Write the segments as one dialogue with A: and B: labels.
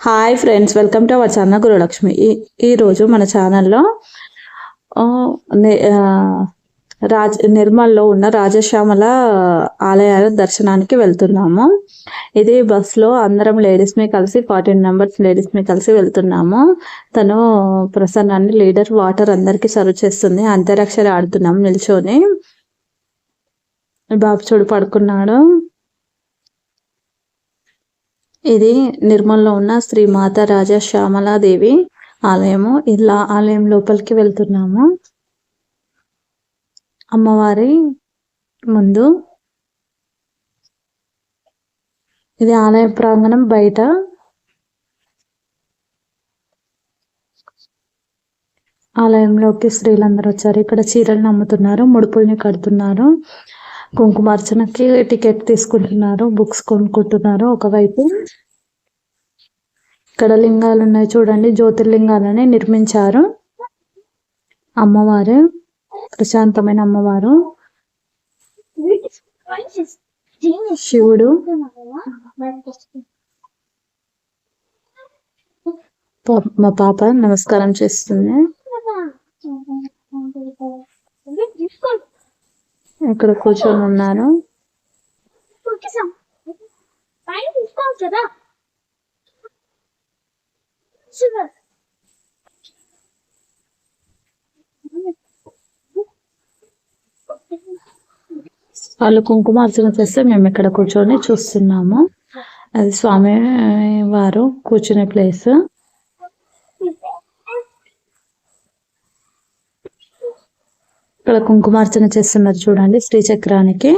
A: Hi friends welcome to our channel Gurulakshmi. ఈ ఈరోజు మన ఛానల్లో రాజ రాజ్ నిర్మల్లో ఉన్న రాజశ్యామల ఆలయాల దర్శనానికి వెళ్తున్నాము. ఇది బస్లో అందరం లేడీస్ని కలిసి ఫార్టీన్ మెంబర్స్ లేడీస్ని కలిసి వెళ్తున్నాము. తను ప్రసన్నాన్ని లీడర్ వాటర్ అందరికీ సర్వ్ చేస్తుంది. అంత్యరక్షర ఆడుతున్నాం నిల్చొని. బాబు చూడు పడుకున్నాడు. ఇది నిర్మల్లో ఉన్న శ్రీ మాతా రాజా శ్యామలాదేవి ఆలయము. ఇలా ఆలయం లోపలికి వెళ్తున్నాము. అమ్మవారి ముందు ఇది ఆలయ ప్రాంగణం బయట. ఆలయంలోకి స్త్రీలందరూ వచ్చారు. ఇక్కడ చీరలు అమ్ముతున్నారు ముడుపుల్ని కడుతున్నారు. కుంకుమార్చనకి టికెట్ తీసుకుంటున్నారు బుక్స్ కొనుక్కుంటున్నారు ఒకవైపు. ఇక్కడ లింగాలు ఉన్నాయి చూడండి జ్యోతిర్లింగాలని నిర్మించారు అమ్మవారు ప్రశాంతమైన అమ్మవారు. శివుడు. మా పాప నమస్కారం చేస్తుంది. ఇక్కడ కూర్చొని ఉన్నారు. వాళ్ళు కుంకుమ అర్చన చేస్తే మేము ఇక్కడ కూర్చొని చూస్తున్నాము. అది స్వామి వారు కూర్చునే ప్లేస్ ఇక్కడ కుంకుమార్చన చేస్తున్నారు చూడండి శ్రీచక్రానికి.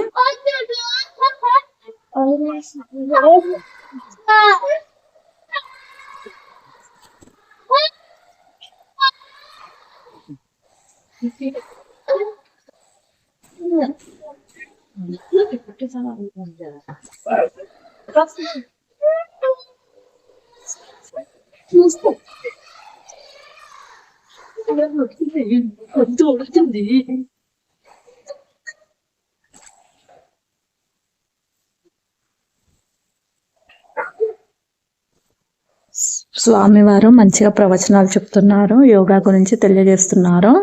A: స్వామివారు మంచిగా ప్రవచనాలు చెప్తున్నారు యోగా గురించి తెలియజేస్తున్నారు.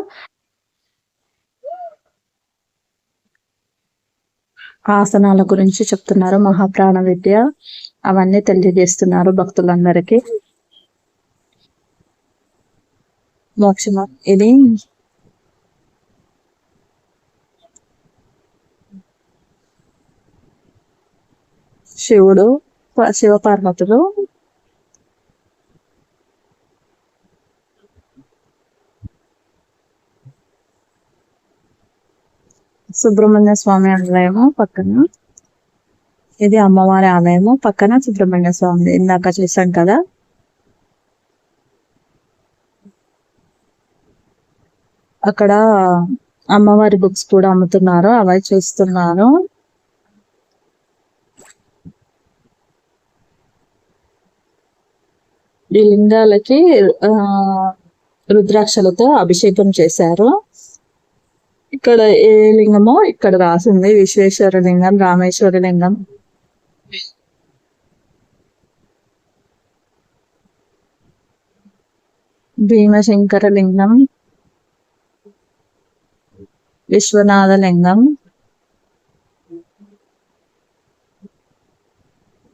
A: ఆసనాల గురించి చెప్తున్నారు మహాప్రాణ విద్య అవన్నీ తెలియజేస్తున్నారు భక్తులందరికీ. మోక్షమ ఇది శివుడు ప- శివపార్వతులు సుబ్రహ్మణ్య స్వామి ఆలయము పక్కన. ఇది అమ్మవారి ఆలయము. పక్కన సుబ్రహ్మణ్య స్వామి ఇందాక చూసాం కదా. అక్కడ అమ్మవారి బుక్స్ కూడా అమ్ముతున్నారు. అవి చేస్తున్నారు ఈ లింగాలకి ఆ రుద్రాక్షలతో అభిషేకం చేశారు. ఇక్కడ ఏ లింగమో ఇక్కడ రాసింది. విశ్వేశ్వర లింగం రామేశ్వర లింగం. భీమశంకర లింగం. విశ్వనాథ లింగం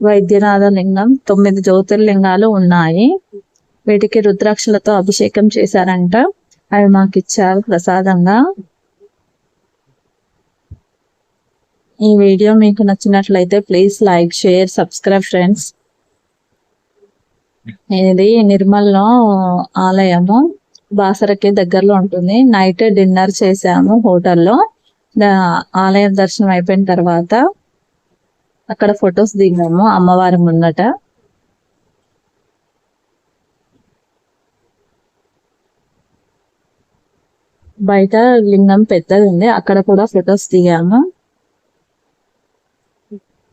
A: వైద్యనాథ లింగం తొమ్మిది జ్యోతిర్లింగాలు ఉన్నాయి. వీటికి రుద్రాక్షలతో అభిషేకం చేశారంట. అవి మాకు ఇచ్చారు ప్రసాదంగా. ఈ వీడియో మీకు నచ్చినట్లయితే please like share subscribe friends. ఇది నిర్మల్లో ఆలయము. బాసరకి దగ్గరలో ఉంటుంది. నైట్ డిన్నర్ చేసాము హోటల్లో. ఆలయం దర్శనం అయిపోయిన తర్వాత అక్కడ ఫొటోస్ దిగాము అమ్మవారి ముందట. బయట లింగం పెద్దది ఉంది అక్కడ కూడా ఫొటోస్ దిగాము.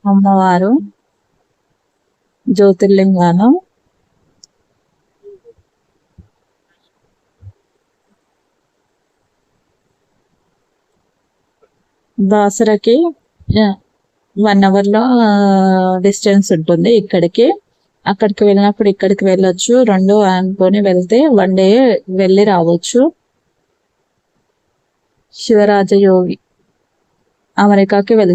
A: అమ్మవారు జ్యోతిర్లింగాను బాసరకి వన్ అవర్లో డిస్టెన్స్ ఉంటుంది ఇక్కడికి. అక్కడికి వెళ్ళినప్పుడు ఇక్కడికి వెళ్ళొచ్చు. రెండు అనుకొని వెళ్తే వన్ డే వెళ్ళి రావచ్చు. శివరాజ యోగి అమెరికాకి వెళ్